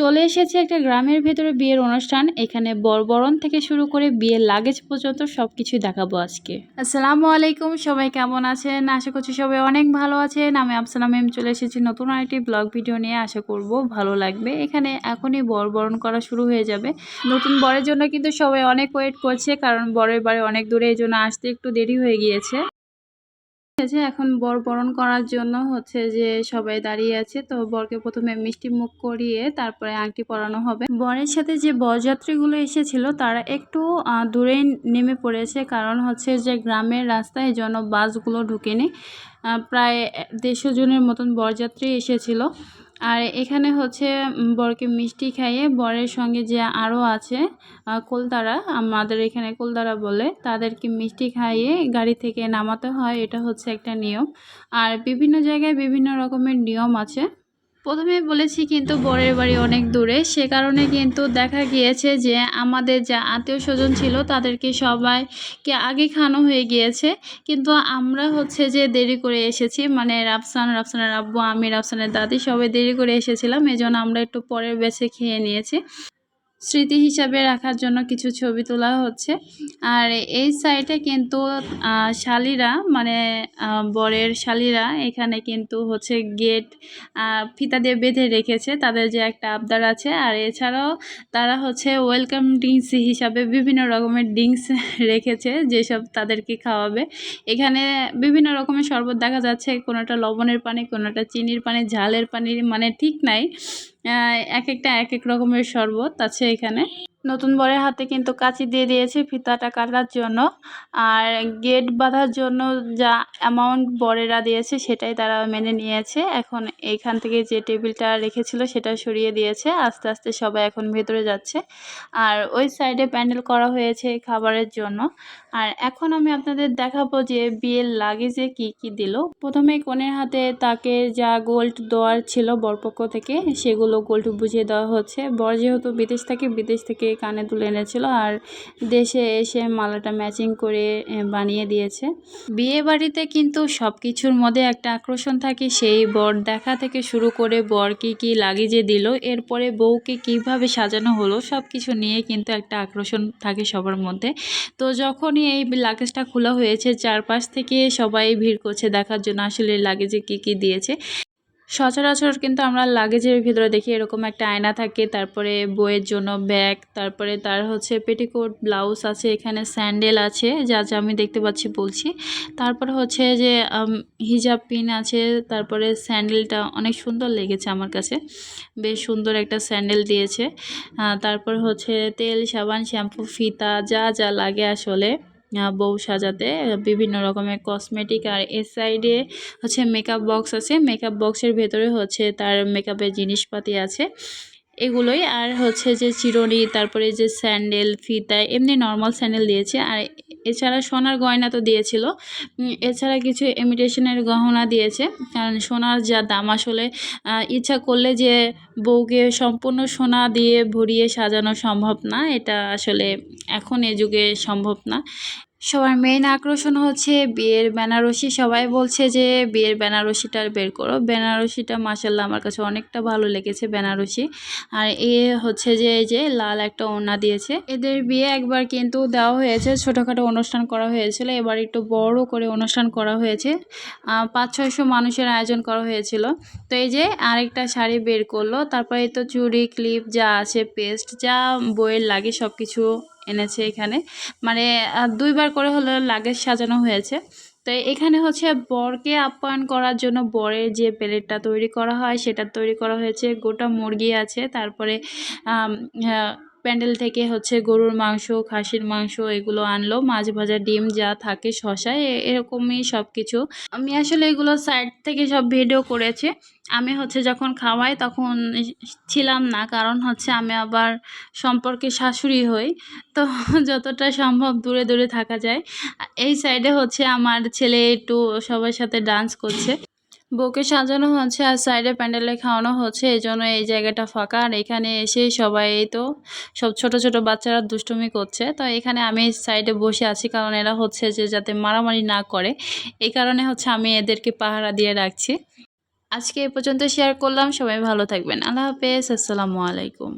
চলে এসেছে একটা গ্রামের ভেতরে বিয়ের অনুষ্ঠান। এখানে বরবরণ থেকে শুরু করে বিয়ের লাগেজ পর্যন্ত সব কিছুই দেখাবো আজকে। আসসালামু আলাইকুম, সবাই কেমন আছেন? আশা করছি সবাই অনেক ভালো আছেন। আমি আফসানা ম্যাম চলে এসেছি নতুন আরেকটি ব্লগ ভিডিও নিয়ে। আশা করব ভালো লাগবে। এখানে এখনই বরবরণ করা শুরু হয়ে যাবে। নতুন বরের জন্য কিন্তু সবাই অনেক ওয়েট করছে, কারণ বরের বাড়ি অনেক দূরে, এই জন্য আসতে একটু দেরি হয়ে গিয়েছে। হয়েছে এখন বর বরণ করার জন্য হচ্ছে যে সবাই দাঁড়িয়ে আছে। তো বরকে প্রথমে মিষ্টি মুখ করিয়ে তারপরে আংটি পরানো হবে। বরের সাথে যে বরযাত্রীগুলো এসেছিল, তারা একটু দূরে নেমে পড়েছে। কারণ হচ্ছে যে গ্রামের রাস্তায় এই জন্য বাসগুলো ঢুকেনি। প্রায় দেড়শো জনের মতন বরযাত্রী এসেছিল। আর এখানে হচ্ছে বরকে মিষ্টি খাইয়ে বরের সঙ্গে যে আরও আছে কলতারা, আমাদের এখানে কোলতারা বলে, তাদেরকে মিষ্টি খাইয়ে গাড়ি থেকে নামাতে হয়, এটা হচ্ছে একটা নিয়ম। আর বিভিন্ন জায়গায় বিভিন্ন রকমের নিয়ম আছে। প্রথমে বলেছি কিন্তু বরের বাড়ি অনেক দূরে। সে কারণে কিন্তু দেখা গিয়েছে যে আমাদের যা আত্মীয় স্বজন ছিল তাদেরকে সবাইকে আগে খানো হয়ে গিয়েছে। কিন্তু আমরা হচ্ছে যে দেরি করে এসেছি। মানে রাফসান, রাফসানের আব্বু, আমি, রাফসানের দাদি সবাই দেরি করে এসেছিলাম। এই জন্য আমরা একটু পরের বেছে খেয়ে নিয়েছি। স্মৃতি হিসাবে রাখার জন্য কিছু ছবি তোলা হচ্ছে। আর এই সাইডে কিন্তু শালিরা মানে বরের শালিরা এখানে কিন্তু হচ্ছে গেট ফিতা দিয়ে বেঁধে রেখেছে। তাদের যে একটা আবদার আছে। আর এছাড়াও তারা হচ্ছে ওয়েলকাম ড্রিঙ্কস হিসাবে বিভিন্ন রকমের ড্রিঙ্কস রেখেছে, যেসব তাদেরকে খাওয়াবে। এখানে বিভিন্ন রকমের শরবত দেখা যাচ্ছে। কোনোটা লবণের পানি, কোনোটা চিনির পানি, ঝালের পানি মানে ঠিক নাই। এক একটা এক এক রকমের শরবত আছে এখানে। নতুন বরের হাতে কিন্তু কাঁচি দিয়ে দিয়েছে ফিতাটা কাটার জন্য। আর গেট বাঁধার জন্য যা অ্যামাউন্ট বরেরা দিয়েছে সেটাই তারা মেনে নিয়েছে। এখন এইখান থেকে যে টেবিলটা রেখেছিল সেটা সরিয়ে দিয়েছে। আস্তে আস্তে সবাই এখন ভেতরে যাচ্ছে। আর ওই সাইডে প্যান্ডেল করা হয়েছে খাবারের জন্য। আর এখন আমি আপনাদের দেখাবো যে বিয়ের লাগেজে কি কি দিল। প্রথমে কনের হাতে তাকে যা গোল্ড দেওয়ার ছিল বরপক্ষ থেকে সেগুলো গোল্ড বুঝিয়ে দেওয়া হচ্ছে। বর যেহেতু বিদেশ থেকে বিদেশ থেকে কানে তুলে এনেছিল আর দেশে এসে মালাটা ম্যাচিং করে বানিয়ে দিয়েছে। বিয়ে বাড়িতে কিন্তু সব কিছুর মধ্যে একটা আকর্ষণ থাকে, সেই বর দেখা থেকে শুরু করে বর কি কী লাগেজে দিল, এরপরে বউকে কীভাবে সাজানো হলো সব কিছু নিয়ে কিন্তু একটা আকর্ষণ থাকে সবার মধ্যে। তো যখনই এই লাগেজটা খোলা হয়েছে, চারপাশ থেকে সবাই ভিড় করছে দেখার জন্য, আসলে লাগেজে কি কি দিয়েছে। সচরাচর কিন্তু আমরা লাগেজের ভিতরে দেখি এরকম একটা আয়না থাকে, তারপরে বইয়ের জন্য ব্যাগ তারপরে তার হচ্ছে পেটিকোট ব্লাউজ আছে, এখানে স্যান্ডেল আছে, যা যা আমি দেখতে পাচ্ছি, বলছি। তারপরে হচ্ছে যে হিজাব পিন আছে, তারপরে স্যান্ডেলটা অনেক সুন্দর লেগেছে আমার কাছে। বেশ সুন্দর একটা স্যান্ডেল দিয়েছে। তারপর হচ্ছে তেল, সাবান শ্যাম্পু ফিতা, যা যা লাগে আসলে। বউ সাজাতে, বিভিন্ন রকমের কসমেটিক আর এ সাইডে হচ্ছে মেকআপ বক্স আছে। মেকআপ বক্সের ভেতরে হচ্ছে তার মেকআপের জিনিসপাতি আছে। এগুলোই আর হচ্ছে যে চিরুনি, তারপরে যে স্যান্ডেল ফিতা, এমনি নর্মাল স্যান্ডেল দিয়েছে। আর এছাড়া সোনার গয়না তো দিয়েছিল। এছাড়া কিছু ইমিটেশনের গহনা দিয়েছে। কারণ সোনার যা দাম আসলে ইচ্ছা করলে যে বউকে সম্পূর্ণ সোনা দিয়ে ভরিয়ে সাজানো সম্ভব না, এটা আসলে এখন এ যুগে সম্ভব না। সবার মেইন আকর্ষণ হচ্ছে বিয়ের বেনারসি। সবাই বলছে যে বিয়ের বেনারসিটা বের করো। বেনারসিটা মাসাল্লাহ আমার কাছে অনেকটা ভালো লেগেছে বেনারসি। আর এ হচ্ছে যে, এই যে লাল একটা ওড়না দিয়েছে। এদের বিয়ে একবার কিন্তু দেওয়া হয়েছে, ছোটোখাটো অনুষ্ঠান করা হয়েছিল। এবার একটু বড় করে অনুষ্ঠান করা হয়েছে। পাঁচ ছয়শো মানুষের আয়োজন করা হয়েছিল। তো এই যে আরেকটা শাড়ি বের করল। তারপরে তো চুড়ি, ক্লিপ যা আছে, পেস্ট, যা বইয়ের লাগে সব কিছু এনেছে এখানে। মানে দুইবার করে হলো লাগেজ সাজানো হয়েছে। তো এখানে হচ্ছে বরকে আপ্যায়ন করার জন্য বরের যে প্লেটটা তৈরি করা হয়, সেটা তৈরি করা হয়েছে। গোটা মুরগি আছে, তারপরে প্যান্ডেল থেকে হচ্ছে গরুর মাংস, খাসির মাংস এগুলো আনলো। মাছ ভাজা ডিম যা থাকে শশা এরকমই সব কিছু আমি আসলে এগুলো সাইড থেকে সব ভিডিও করেছি। আমি হচ্ছে যখন খাওয়াই তখন ছিলাম না। কারণ হচ্ছে আমি আবার সম্পর্কে শাশুড়ি হই। তো যতটা সম্ভব দূরে দূরে থাকা যায়। এই সাইডে হচ্ছে আমার ছেলে একটু সবার সাথে ডান্স করছে। বউকে সাজানো হচ্ছে আর সাইডে প্যান্ডেলে খাওয়ানো হচ্ছে, এই জন্য এই জায়গাটা ফাঁকা। আর এখানে এসে সবাই তো সব ছোট ছোট বাচ্চারা দুষ্টুমি করছে। তো এখানে আমি সাইডে বসে আছি কারণ এরা হচ্ছে যে যাতে মারামারি না করে। এই কারণে হচ্ছে আমি এদেরকে পাহারা দিয়ে রাখছি। আজকে এ পর্যন্ত শেয়ার করলাম। সবাই ভালো থাকবেন। আল্লাহ হাফেজ। আসসালামু আলাইকুম।